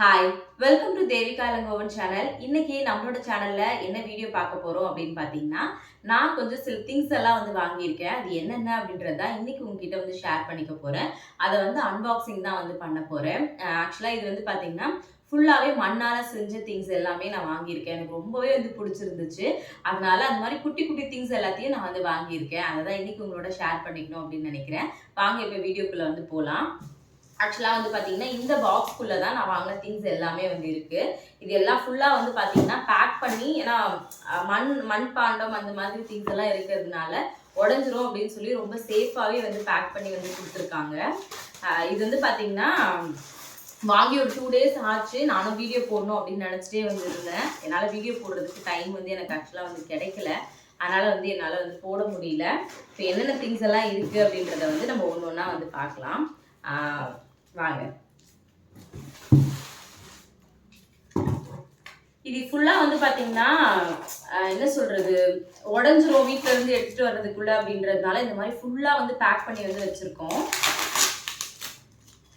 Hi welcome to Devika Elangovan channel இன்னைக்கு நம்மளோட சேனல்ல என்ன வீடியோ பார்க்க போறோம் அப்படின்னு பார்த்தீங்கன்னா நான் கொஞ்சம் சில திங்ஸ் எல்லாம் வந்து வாங்கியிருக்கேன். அது என்னென்ன அப்படின்றத இன்னைக்கு உங்ககிட்ட வந்து ஷேர் பண்ணிக்க போறேன். அதை வந்து அன்பாக்சிங் தான் வந்து பண்ண போறேன். ஆக்சுவலாக இது வந்து பார்த்தீங்கன்னா ஃபுல்லாகவே மண்ணால் செஞ்ச திங்ஸ் எல்லாமே நான் வாங்கியிருக்கேன். எனக்கு ரொம்பவே வந்து பிடிச்சிருந்துச்சு. அதனால அந்த மாதிரி குட்டி குட்டி திங்ஸ் எல்லாத்தையும் நான் வந்து வாங்கியிருக்கேன். அதை தான் இன்னைக்கு உங்களோட ஷேர் பண்ணிக்கணும் அப்படின்னு நினைக்கிறேன். வாங்க இப்போ வீடியோக்குள்ளே வந்து போகலாம் ஆக்சுவலாக வந்து பார்த்தீங்கன்னா இந்த பாக்ஸ்க்குள்ளே தான் நான் வாங்கின திங்ஸ் எல்லாமே வந்து இருக்குது இது எல்லாம் ஃபுல்லாக வந்து பார்த்தீங்கன்னா பேக் பண்ணி ஏன்னா மண் மண் பாண்டம் அந்த மாதிரி திங்ஸ் எல்லாம் இருக்கிறதுனால உடஞ்சிரும் அப்படின்னு சொல்லி ரொம்ப சேஃபாகவே வந்து பேக் பண்ணி வந்து கொடுத்துருக்காங்க. இது வந்து பார்த்தீங்கன்னா வாங்கி ஒரு டூ டேஸ் ஆச்சு நானும் வீடியோ போடணும் அப்படின்னு நினச்சிட்டே வந்து இருந்தேன். என்னால் வீடியோ போடுறதுக்கு டைம் வந்து எனக்கு ஆக்சுவலாக வந்து கிடைக்கல. அதனால் வந்து என்னால் வந்து போட முடியல. இப்போ என்னென்ன திங்ஸ் எல்லாம் இருக்குது அப்படின்றத வந்து நம்ம ஒன்று ஒன்றா வந்து பார்க்கலாம். வாங்க. இது ஃபுல்லாக வந்து பார்த்தீங்கன்னா என்ன சொல்கிறது உடஞ்சிரும் வீட்டிலேருந்து எடுத்துகிட்டு வர்றதுக்குள்ள அப்படின்றதுனால இந்த மாதிரி ஃபுல்லாக வந்து பேக் பண்ணி வந்து வச்சுருக்கோம்.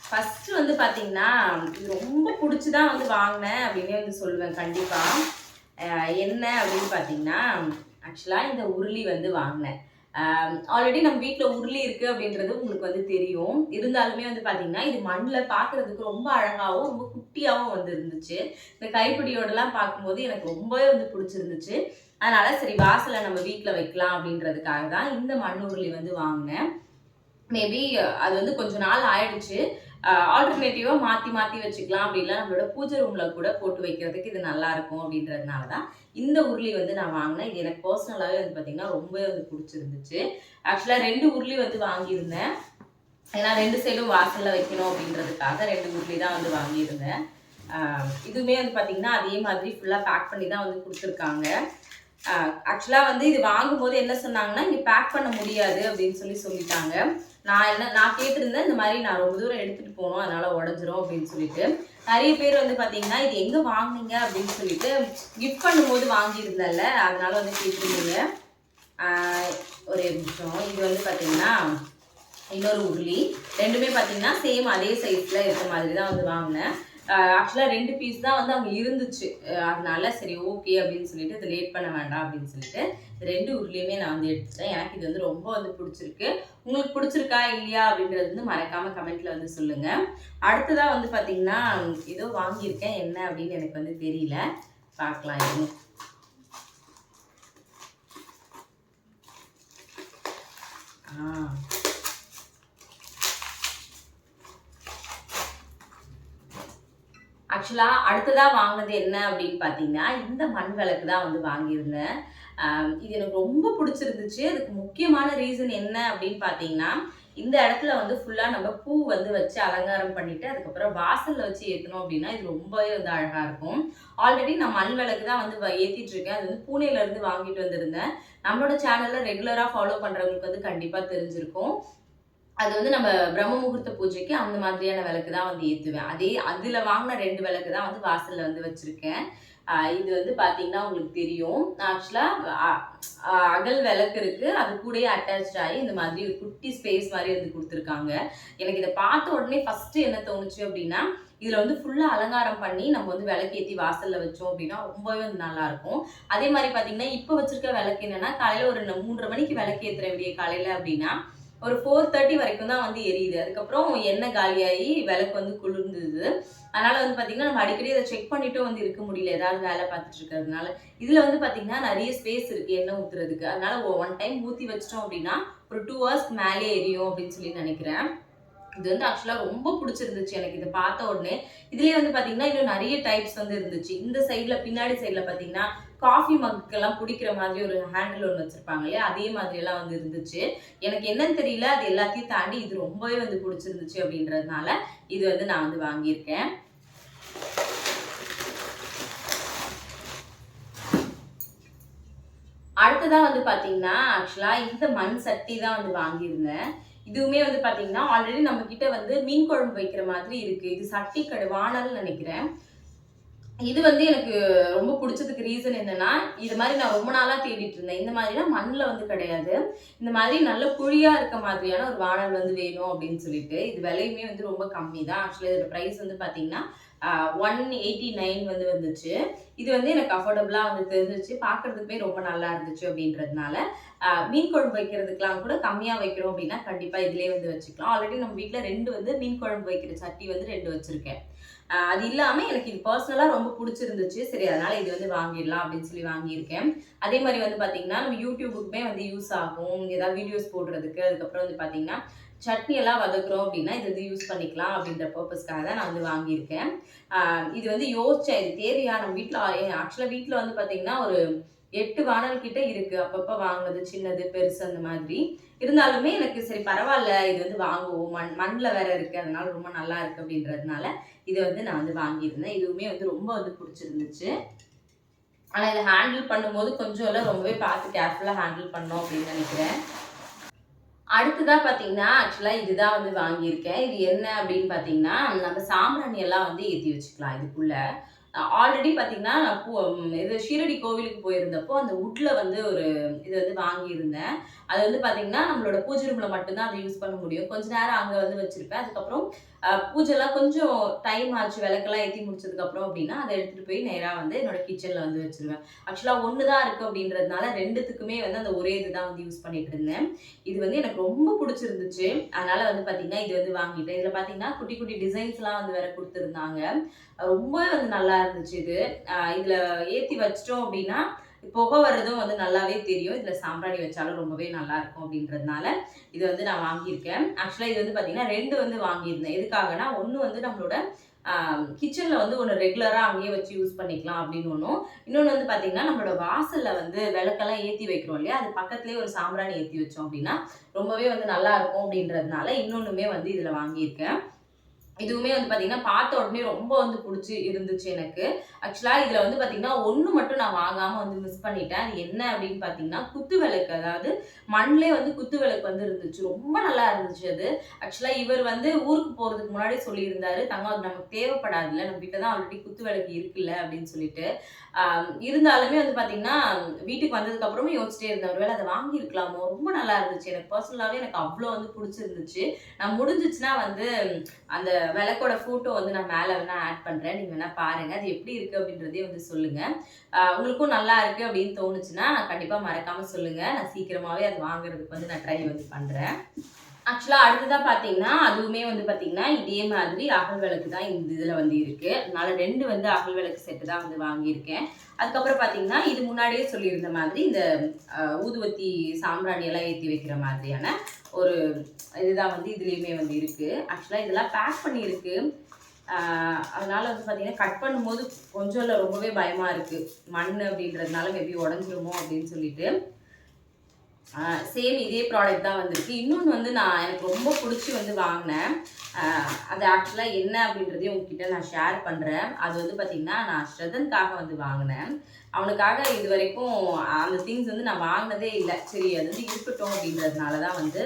ஃபஸ்ட்டு வந்து பார்த்தீங்கன்னா இது ரொம்ப பிடிச்சி தான் வந்து வாங்கினேன் அப்படின்னே வந்து சொல்லுவேன் கண்டிப்பாக என்ன அப்படின்னு பார்த்தீங்கன்னா ஆக்சுவலாக இந்த உருளி வந்து வாங்கினேன். ஆல்ரெடி நம்ம வீட்டில் உருளி இருக்குது அப்படின்றது உங்களுக்கு வந்து தெரியும். இருந்தாலுமே வந்து பார்த்தீங்கன்னா இது மண்ணில் பார்க்குறதுக்கு ரொம்ப அழகாகவும் ரொம்ப குட்டியாகவும் வந்து இருந்துச்சு. இந்த கைப்பிடியோடலாம் பார்க்கும்போது எனக்கு ரொம்பவே வந்து பிடிச்சிருந்துச்சு. அதனால சரி வாசலை நம்ம வீட்டில் வைக்கலாம் அப்படின்றதுக்காக தான் இந்த மண் உருளி வந்து வாங்கினேன். மேபி அது வந்து கொஞ்ச நாள் ஆயிடுச்சு. ஆல்டர்னேட்டிவாக மாற்றி மாற்றி வச்சுக்கலாம் அப்படின்லாம் நம்மளோட பூஜை ரூமில் கூட போட்டு வைக்கிறதுக்கு இது நல்லா இருக்கும் அப்படின்றதுனால தான் இந்த உருளி வந்து நான் வாங்கினேன். இது எனக்கு பர்சனலாகவே வந்து பார்த்தீங்கன்னா ரொம்பவே வந்து பிடிச்சிருந்துச்சு. ஆக்சுவலாக ரெண்டு உருளி வந்து வாங்கியிருந்தேன். ஏன்னா ரெண்டு சைடும் வாசலில் வைக்கணும் அப்படின்றதுக்காக ரெண்டு உருளி தான் வந்து வாங்கியிருந்தேன். இதுவுமே வந்து பார்த்தீங்கன்னா அதே மாதிரி ஃபுல்லாக பேக் பண்ணி தான் வந்து கொடுத்துருக்காங்க. ஆக்சுவலாக வந்து இது வாங்கும்போது என்ன சொன்னாங்கன்னா இங்கே பேக் பண்ண முடியாது அப்படின்னு சொல்லி சொல்லிட்டாங்க. நான் என்ன நான் கேட்டிருந்தேன் இந்த மாதிரி நான் ரொம்ப தூரம் எடுத்துகிட்டு போகணும் அதனால உடஞ்சிரும் அப்படின்னு சொல்லிட்டு. நிறைய பேர் வந்து பார்த்தீங்கன்னா இது எங்கே வாங்குனீங்க? அப்படின்னு சொல்லிட்டு கிஃப்ட் பண்ணும்போது வாங்கியிருந்தேன்ல அதனால வந்து கேட்டிருந்தீங்க. ஒரு நிமிஷம். இது வந்து பார்த்தீங்கன்னா இன்னொரு உருளி. ரெண்டுமே பார்த்தீங்கன்னா சேம் அதே சைஸில் இருக்க மாதிரி தான் வந்து வாங்கினேன். ஆக்சுவலாக ரெண்டு பீஸ் தான் வந்து அங்கே இருந்துச்சு. அதனால சரி ஓகே அப்படின்னு சொல்லிட்டு இது லேட் பண்ண வேண்டாம் அப்படின்னு சொல்லிட்டு ரெண்டு உருளையுமே நான் வந்து எடுத்துட்டேன். எனக்கு இது வந்து ரொம்ப வந்து பிடிச்சிருக்கு. உங்களுக்கு பிடிச்சிருக்கா இல்லையா அப்படின்றது வந்து மறக்காம கமெண்ட்ல வந்து சொல்லுங்க. அடுத்ததாக வந்து பார்த்தீங்கன்னா ஏதோ வாங்கியிருக்கேன் என்ன அப்படின்னு எனக்கு வந்து தெரியல. பார்க்கலாம் இன்னும் ஆ. ஆக்சுவலாக அடுத்ததாக வாங்கினது என்ன அப்படின்னு பார்த்தீங்கன்னா இந்த மண் விளக்கு தான் வந்து வாங்கியிருந்தேன். இது எனக்கு ரொம்ப பிடிச்சிருந்துச்சு. அதுக்கு முக்கியமான ரீசன் என்ன அப்படின்னு பார்த்தீங்கன்னா இந்த இடத்துல வந்து ஃபுல்லாக நம்ம பூ வந்து வச்சு அலங்காரம் பண்ணிட்டு அதுக்கப்புறம் வாசலில் வச்சு ஏற்றணும் அப்படின்னா இது ரொம்பவே வந்து அழகாக இருக்கும். ஆல்ரெடி நான் மண் விளக்கு தான் வந்து ஏற்றிட்டுருக்கேன் இருக்கேன். அது வந்து பூனேலருந்து வாங்கிட்டு வந்திருந்தேன். நம்மளோட சேனலில் ரெகுலராக ஃபாலோ பண்ணுறவங்களுக்கு வந்து கண்டிப்பாக தெரிஞ்சிருக்கும். அது வந்து நம்ம பிரம்ம முகூர்த்த பூஜைக்கு அந்த மாதிரியான விளக்கு தான் வந்து ஏற்றுவேன் அதே அதில் வாங்கின ரெண்டு விளக்கு தான் வந்து வாசலில் வந்து வச்சுருக்கேன். இது வந்து பார்த்தீங்கன்னா உங்களுக்கு தெரியும். ஆக்சுவலாக அகல் விளக்கு இருக்குது அது கூடயே அட்டாச் ஆகி இந்த மாதிரி ஒரு குட்டி ஸ்பேஸ் மாதிரி வந்து கொடுத்துருக்காங்க. எனக்கு இதை பார்த்த உடனே ஃபஸ்ட்டு என்ன தோணுச்சு அப்படின்னா இதில் வந்து ஃபுல்லாக அலங்காரம் பண்ணி நம்ம வந்து விளக்கேற்றி வாசலில் வச்சோம் அப்படின்னா ரொம்பவே வந்து நல்லாயிருக்கும் அதே மாதிரி பார்த்தீங்கன்னா இப்போ வச்சுருக்க விளக்கு என்னென்னா காலையில் ஒரு மூன்றரை மணிக்கு விளக்கு ஏற்றுற விடிய காலையில் அப்படின்னா ஒரு ஃபோர் தேர்ட்டி வரைக்கும் தான் வந்து எரியுது. அதுக்கப்புறம் எண்ணெய் காலியாகி விளக்கு வந்து குளிர்ந்தது. அதனால வந்து பார்த்தீங்கன்னா நம்ம அடிக்கடி அதை செக் பண்ணிட்டும் வந்து இருக்க முடியல. ஏதாவது வேலை பார்த்துட்டு இருக்கிறதுனால இதில் வந்து பார்த்தீங்கன்னா நிறைய ஸ்பேஸ் இருக்குது எண்ணெய் ஊற்றுறதுக்கு அதனால ஒன் டைம் ஊற்றி வச்சிட்டோம் அப்படின்னா ஒரு டூ ஹவர்ஸ் மேலே எரியும் அப்படின்னு சொல்லி நினைக்கிறேன். இது வந்து ஆக்சுவலாக ரொம்ப பிடிச்சிருந்துச்சு எனக்கு. இதை பார்த்த உடனே இதுலேயே வந்து பார்த்தீங்கன்னா இன்னும் நிறைய டைப்ஸ் வந்து இருந்துச்சு. இந்த சைடில் பின்னாடி சைடில் பார்த்தீங்கன்னா காஃபி மக்குக்கெல்லாம் பிடிக்கிற மாதிரி ஒரு ஹேண்டில் ஒன்று வச்சிருப்பாங்க இல்லையா? அதே மாதிரி எல்லாம் வந்து இருந்துச்சு. எனக்கு என்னன்னு தெரியல அது எல்லாத்தையும் தாண்டி இது ரொம்பவே வந்து பிடிச்சிருந்துச்சு அப்படின்றதுனால இது வந்து நான் வந்து வாங்கியிருக்கேன். அடுத்ததா வந்து பாத்தீங்கன்னா ஆக்சுவலா இந்த மண் சட்டி தான் வந்து வாங்கியிருந்தேன். இதுவுமே வந்து பாத்தீங்கன்னா ஆல்ரெடி நம்ம கிட்ட வந்து மீன் குழம்பு வைக்கிற மாதிரி இருக்கு. இது சட்டி கடை நினைக்கிறேன். இது வந்து எனக்கு ரொம்ப பிடிச்சதுக்கு ரீசன் என்னன்னா இது மாதிரி நான் ரொம்ப நாளா தேடிட்டு இருந்தேன். இந்த மாதிரிலாம் மண்ணில் வந்து கிடையாது. இந்த மாதிரி நல்ல குழியா இருக்க மாதிரியான ஒரு வானல் வந்து வேணும் அப்படின்னு சொல்லிட்டு இது விலையுமே வந்து ரொம்ப கம்மி தான் ஆக்சுவலி இதோட ப்ரைஸ் வந்து பார்த்தீங்கன்னா ஒன் எயிட்டி நைன் வந்து வந்துச்சு. இது வந்து எனக்கு அஃபோர்டபுளாக வந்து தெரிஞ்சிச்சு. பார்க்குறதுக்குமே ரொம்ப நல்லா இருந்துச்சு அப்படின்றதுனால மீன் குழம்பு வைக்கிறதுக்கெலாம் கூட கம்மியாக வைக்கிறோம் அப்படின்னா கண்டிப்பாக இதிலே வந்து வச்சுக்கலாம். ஆல்ரெடி நம்ம வீட்டில் ரெண்டு வந்து மீன் குழம்பு வைக்கிற சட்டி வந்து ரெண்டு வச்சுருக்கேன். அது இல்லாமல் எனக்கு இது பர்சனலாக ரொம்ப பிடிச்சிருந்துச்சு. சரி அதனால் இது வந்து வாங்கிடலாம் அப்படின்னு சொல்லி வாங்கியிருக்கேன். அதே மாதிரி வந்து பார்த்தீங்கன்னா நம்ம யூடியூபுக்குமே வந்து யூஸ் ஆகும். ஏதாவது வீடியோஸ் போடுறதுக்கு அதுக்கப்புறம் வந்து பார்த்தீங்கன்னா சட்னி எல்லாம் வதக்குறோம் அப்படின்னா இது வந்து யூஸ் பண்ணிக்கலாம் அப்படின்ற பர்பஸ்க்காக தான் நான் வந்து வாங்கியிருக்கேன். இது வந்து யோசிச்சேன் இது தேவையா நம்ம வீட்டில் ஆக்சுவலாக வீட்டில் வந்து பார்த்தீங்கன்னா ஒரு எட்டு வானல் கிட்ட இருக்கு. அப்பப்போ வாங்கினது சின்னது பெருசு அந்த மாதிரி. இருந்தாலுமே எனக்கு சரி பரவாயில்ல இது வந்து வாங்குவோம். மண் மண்ணில் வேற இருக்கு அதனால ரொம்ப நல்லா இருக்கு அப்படின்றதுனால இதை வந்து நான் வந்து வாங்கியிருந்தேன். இதுவுமே வந்து ரொம்ப வந்து பிடிச்சிருந்துச்சு. ஆனால் இதை ஹேண்டில் பண்ணும்போது கொஞ்சம் எல்லாம் ரொம்பவே பார்த்து கேர்ஃபுல்லாக ஹேண்டில் பண்ணோம் அப்படின்னு நினைக்கிறேன். அடுத்ததாக பார்த்தீங்கன்னா ஆக்சுவலாக இதுதான் வந்து வாங்கியிருக்கேன். இது என்ன அப்படின்னு பார்த்தீங்கன்னா நம்ம சாம்பிராணி எல்லாம் வந்து ஏற்றி வச்சுக்கலாம் இதுக்குள்ள. ஆல்ரெடி பார்த்தீங்கன்னா நான் பூ இது ஷீரடி கோவிலுக்கு போயிருந்தப்போ அந்த உட்ல வந்து ஒரு இது வந்து வாங்கியிருந்தேன். அது வந்து பார்த்தீங்கன்னா நம்மளோட பூஜை ரூமில் மட்டும்தான் அதை யூஸ் பண்ண முடியும். கொஞ்ச நேரம் அங்கே வந்து வச்சுருப்பேன். அதுக்கப்புறம் பூஜைலாம் கொஞ்சம் டைம் ஆச்சு விளக்கெல்லாம் ஏற்றி முடிச்சதுக்கப்புறம் அப்படின்னா அதை எடுத்துகிட்டு போய் நேராக வந்து என்னோட கிச்சனில் வந்து வச்சுருவேன். ஆக்சுவலாக ஒன்று தான் இருக்குது அப்படின்றதுனால ரெண்டுத்துக்குமே வந்து அந்த ஒரே இதுதான் வந்து யூஸ் பண்ணிட்டு இருந்தேன். இது வந்து எனக்கு ரொம்ப பிடிச்சிருந்துச்சு. அதனால் வந்து பார்த்திங்கன்னா இது வந்து வாங்கிட்டேன். இதில் பார்த்தீங்கன்னா குட்டி குட்டி டிசைன்ஸ்லாம் வந்து வேறு கொடுத்துருந்தாங்க. ரொம்பவே வந்து நல்லா இருந்துச்சு இது. இதில் ஏற்றி வச்சிட்டோம் அப்படின்னா புகை வர்றதும் வந்து நல்லாவே தெரியும். இதில் சாம்பிராணி வச்சாலும் ரொம்பவே நல்லா இருக்கும் அப்படின்றதுனால இது வந்து நான் வாங்கியிருக்கேன். ஆக்சுவலாக இது வந்து பார்த்தீங்கன்னா ரெண்டு வந்து வாங்கியிருந்தேன். எதுக்காகனா ஒன்று வந்து நம்மளோட கிச்சனில் வந்து ஒன்று ரெகுலராக அங்கேயே வச்சு யூஸ் பண்ணிக்கலாம் அப்படின்னு ஒன்றும் இன்னொன்று வந்து பார்த்தீங்கன்னா நம்மளோட வாசலில் வந்து விளக்கெல்லாம் ஏற்றி வைக்கிறோம் இல்லையா? அது பக்கத்துலேயே ஒரு சாம்பிராணி ஏற்றி வச்சோம் அப்படின்னா ரொம்பவே வந்து நல்லா இருக்கும் அப்படின்றதுனால இன்னொன்றுமே வந்து இதில் வாங்கியிருக்கேன். இதுவுமே வந்து பார்த்தீங்கன்னா பார்த்த உடனே ரொம்ப வந்து பிடிச்சி இருந்துச்சு எனக்கு. ஆக்சுவலாக இதில் வந்து பார்த்தீங்கன்னா ஒன்று மட்டும் நான் வாங்காமல் வந்து மிஸ் பண்ணிட்டேன். அது என்ன அப்படின்னு பார்த்தீங்கன்னா குத்து விளக்கு. அதாவது மண்ணிலே வந்து குத்து விளக்கு வந்து இருந்துச்சு. ரொம்ப நல்லா இருந்துச்சு அது. ஆக்சுவலாக இவர் வந்து ஊருக்கு போகிறதுக்கு முன்னாடி சொல்லியிருந்தாரு தங்கம் அது நமக்கு தேவைப்படாதுல்ல. நம்ம வீட்டில் தான் ஆல்ரெடி குத்து விளக்கு இருக்குல்ல? அப்படின்னு சொல்லிட்டு. இருந்தாலுமே வந்து பார்த்தீங்கன்னா வீட்டுக்கு வந்ததுக்கப்புறமும் யோசிச்சிட்டே இருந்தேன் ஒருவேளை அதை வாங்கியிருக்கலாமோ? ரொம்ப நல்லா இருந்துச்சு. எனக்கு பர்சனலாகவே எனக்கு அவ்வளோ வந்து பிடிச்சிருந்துச்சு. நான் முடிஞ்சிச்சுன்னா வந்து அந்த விளக்கோட ஃபோட்டோ வந்து நான் மேலே வேணால் ஆட் பண்ணுறேன் நீங்கள் வேணால் பாருங்கள் அது எப்படி இருக்குது அப்படின்றதே வந்து சொல்லுங்கள் உங்களுக்கும் நல்லா இருக்குது அப்படின்னு தோணுச்சுன்னா கண்டிப்பாக மறக்காமல் சொல்லுங்கள் நான் சீக்கிரமாகவே அது வாங்குறதுக்கு வந்து நான் ட்ரை வந்து பண்ணுறேன் ஆக்சுவலாக அடுத்ததாக பார்த்தீங்கன்னா அதுவுமே வந்து பார்த்தீங்கன்னா இதே மாதிரி அகல் விளக்கு தான் இந்த இதில் வந்து இருக்குது அதனால ரெண்டு வந்து அகல் விளக்கு செட்டு தான் வந்து வாங்கியிருக்கேன். அதுக்கப்புறம் பார்த்தீங்கன்னா இது முன்னாடியே சொல்லியிருந்த மாதிரி இந்த ஊதுவத்தி சாம்பிராணி எல்லாம் ஏற்றி வைக்கிற மாதிரியான ஒரு இதுதான் வந்து இதுலேயுமே வந்து இருக்குது ஆக்சுவலாக இதெல்லாம் பேக் பண்ணியிருக்கு. அதனால் வந்து பார்த்திங்கன்னா கட் பண்ணும்போது கொஞ்சம் இல்லை ரொம்பவே பயமாக இருக்குது மண் அப்படின்றதுனால மேபி உடஞ்சிருமோ அப்படின்னு சொல்லிட்டு. சேம் இதே ப்ராடக்ட் தான் வந்திருக்கு. இன்னொன்று வந்து நான் எனக்கு ரொம்ப பிடிச்சி வந்து வாங்கினேன். அது ஆக்சுவலாக என்ன அப்படின்றதையும் உங்ககிட்ட நான் ஷேர் பண்ணுறேன் அது வந்து பார்த்திங்கன்னா நான் ஸ்ரதனுக்காக வந்து வாங்கினேன். அவனுக்காக இது வரைக்கும் அந்த திங்ஸ் வந்து நான் வாங்கினதே இல்லை. சரி அது வந்து இருக்கட்டும் அப்படின்றதுனால தான் வந்து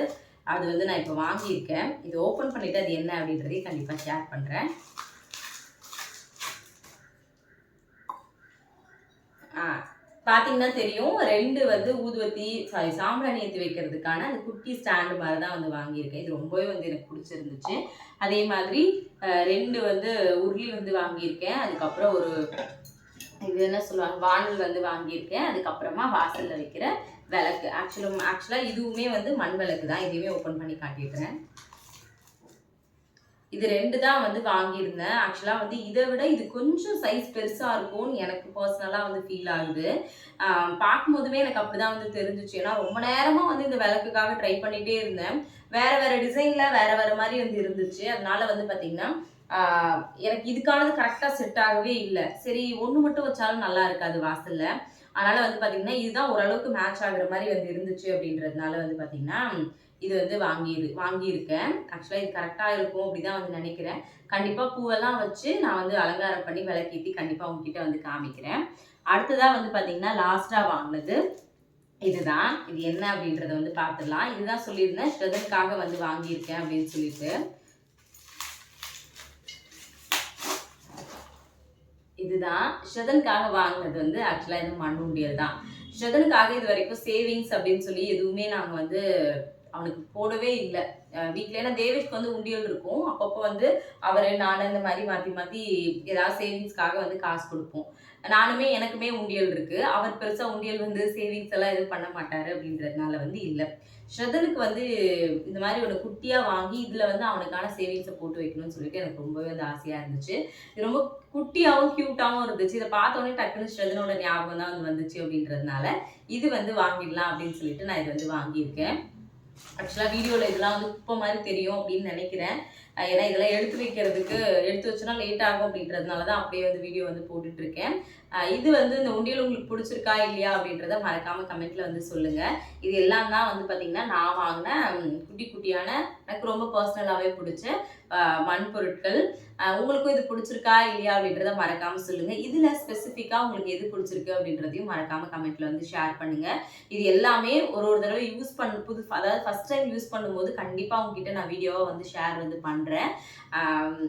அது வந்து நான் இப்போ வாங்கியிருக்கேன். இது ஓப்பன் பண்ணிவிட்டு அது என்ன அப்படின்றதையும் கண்டிப்பாக ஷேர் பண்ணுறேன் பார்த்தீங்கன்னா தெரியும் ரெண்டு வந்து ஊதுவத்தி சாரி சாம்பிராணி ஏற்றி வைக்கிறதுக்கான அந்த குட்டி ஸ்டாண்டு மாதிரி தான் வந்து வாங்கியிருக்கேன். இது ரொம்பவே வந்து எனக்கு பிடிச்சிருந்துச்சு. அதே மாதிரி ரெண்டு வந்து உருளி வந்து வாங்கியிருக்கேன். அதுக்கப்புறம் ஒரு இது என்ன சொல்லுவாங்க வானல் வந்து வாங்கியிருக்கேன். அதுக்கப்புறமா வாசலில் வைக்கிற விளக்கு. ஆக்சுவலும் ஆக்சுவலாக இதுவுமே வந்து மண் விளக்கு தான். இதையுமே ஓப்பன் பண்ணி காட்டியிருக்கிறேன். இது ரெண்டு தான் வந்து வாங்கியிருந்தேன். ஆக்சுவலாக வந்து இதை விட இது கொஞ்சம் சைஸ் பெருசாக இருக்கும்னு எனக்கு பர்சனலாக வந்து ஃபீல் ஆகுது. பார்க்கும்போதுமே எனக்கு அப்படி தான் வந்து தெரிஞ்சிச்சு. ஏன்னா ரொம்ப நேரமாக வந்து இந்த விளக்குக்காக ட்ரை பண்ணிகிட்டே இருந்தேன். வேறு வேறு டிசைனில் வேறு வேறு மாதிரி வந்து இருந்துச்சு. அதனால வந்து பார்த்திங்கன்னா எனக்கு இதுக்கானது கரெக்டாக செட் ஆகவே இல்லை. சரி ஒன்று மட்டும் வச்சாலும் நல்லா இருக்காது வாசலில். அதனால் வந்து பார்த்திங்கன்னா இதுதான் ஓரளவுக்கு மேட்ச் ஆகுற மாதிரி வந்து இருந்துச்சு அப்படின்றதுனால வந்து பார்த்திங்கன்னா இது வந்து வாங்கியிரு வாங்கியிருக்கேன். ஆக்சுவலாக இது கரெக்டாக இருக்கும் அப்படி தான் வந்து நினைக்கிறேன். கண்டிப்பாக பூவெல்லாம் வச்சு நான் வந்து அலங்காரம் பண்ணி விளக்கேற்றி கண்டிப்பாக உங்ககிட்ட வந்து காமிக்கிறேன். அடுத்ததாக வந்து பார்த்தீங்கன்னா லாஸ்ட்டாக வாங்கினது இதுதான். இது என்ன அப்படின்றத வந்து பார்த்துடலாம் இதுதான் சொல்லியிருந்தேன். ஸ்ரதனுக்காக வந்து வாங்கியிருக்கேன் அப்படின்னு சொல்லிட்டு. இதுதான். ஸ்ரதனுக்காக வாங்கினது வந்து ஆக்சுவலாக இது மண்ணுண்டியல் தான். ஸ்ரதனுக்காக இது வரைக்கும் சேவிங்ஸ் அப்படின்னு சொல்லி எதுவுமே நாங்கள் வந்து அவனுக்கு போடவே இல்லை. வீட்டில் ஏன்னா தேவேஷ்க்கு வந்து உண்டியல் இருக்கும். அப்பப்போ வந்து அவர் நான் இந்த மாதிரி மாற்றி மாற்றி ஏதாவது சேவிங்ஸ்க்காக வந்து காசு கொடுப்போம். நானுமே எனக்குமே உண்டியல் இருக்குது அவர் பெருசாக உண்டியல் வந்து சேவிங்ஸ் எல்லாம் எதுவும் பண்ண மாட்டார் அப்படின்றதுனால வந்து இல்லை. ஸ்ரதனுக்கு வந்து இந்த மாதிரி ஒரு குட்டியாக வாங்கி இதில் வந்து அவனுக்கான சேவிங்ஸை போட்டு வைக்கணும்னு சொல்லிட்டு எனக்கு ரொம்பவே வந்து ஆசையாக இருந்துச்சு. இது ரொம்ப குட்டியாகவும் க்யூட்டாகவும் இருந்துச்சு. இதை பார்த்தோன்னே டக்குன்னு ஸ்ரதனோட ஞாபகம் தான் வந்து வந்துச்சு அப்படின்றதுனால இது வந்து வாங்கிடலாம் அப்படின்னு சொல்லிட்டு நான் இது வந்து வாங்கியிருக்கேன். ஆக்சுவலாக வீடியோவில் இதெல்லாம் வந்து குப்பை மாதிரி தெரியும் அப்படின்னு நினைக்கிறேன். ஏன்னா இதெல்லாம் எடுத்து வைக்கிறதுக்கு எடுத்து வச்சோன்னா லேட் ஆகும் அப்படின்றதுனால தான் அப்படியே வந்து வீடியோ வந்து போட்டுட்டு இருக்கேன். இது வந்து இந்த உண்டியல் உங்களுக்கு பிடிச்சிருக்கா இல்லையா அப்படின்றத மறக்காம கமெண்ட்ல வந்து சொல்லுங்க. இது எல்லாம் தான் வந்து பார்த்திங்கன்னா நான் வாங்கின குட்டி குட்டியான எனக்கு ரொம்ப பர்சனலாகவே பிடிச்சேன் மண் பொருட்கள் உங்களுக்கும் இது பிடிச்சிருக்கா இல்லையா அப்படின்றத மறக்காம சொல்லுங்க. இதுல ஸ்பெசிஃபிக்கா உங்களுக்கு எது பிடிச்சிருக்கு அப்படின்றதையும் மறக்காம கமெண்ட்ல வந்து ஷேர் பண்ணுங்க. இது எல்லாமே ஒரு ஒரு தடவை யூஸ் பண்ண புது அதாவது ஃபர்ஸ்ட் டைம் யூஸ் பண்ணும்போது கண்டிப்பா உங்ககிட்ட நான் வீடியோவை வந்து ஷேர் வந்து பண்றேன்.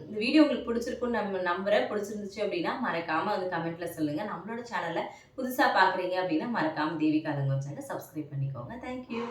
இந்த வீடியோ உங்களுக்கு பிடிச்சிருக்குன்னு நம்ம நம்புறேன். பிடிச்சிருந்துச்சு அப்படின்னா மறக்காம வந்து கமெண்ட்ல சொல்லுங்க. நம்மளோட சேனலை புதுசா பாக்குறீங்க அப்படின்னா மறக்காம தேவிகா தங்கம் சேனல் சப்ஸ்கிரைப் பண்ணிக்கோங்க. Thank you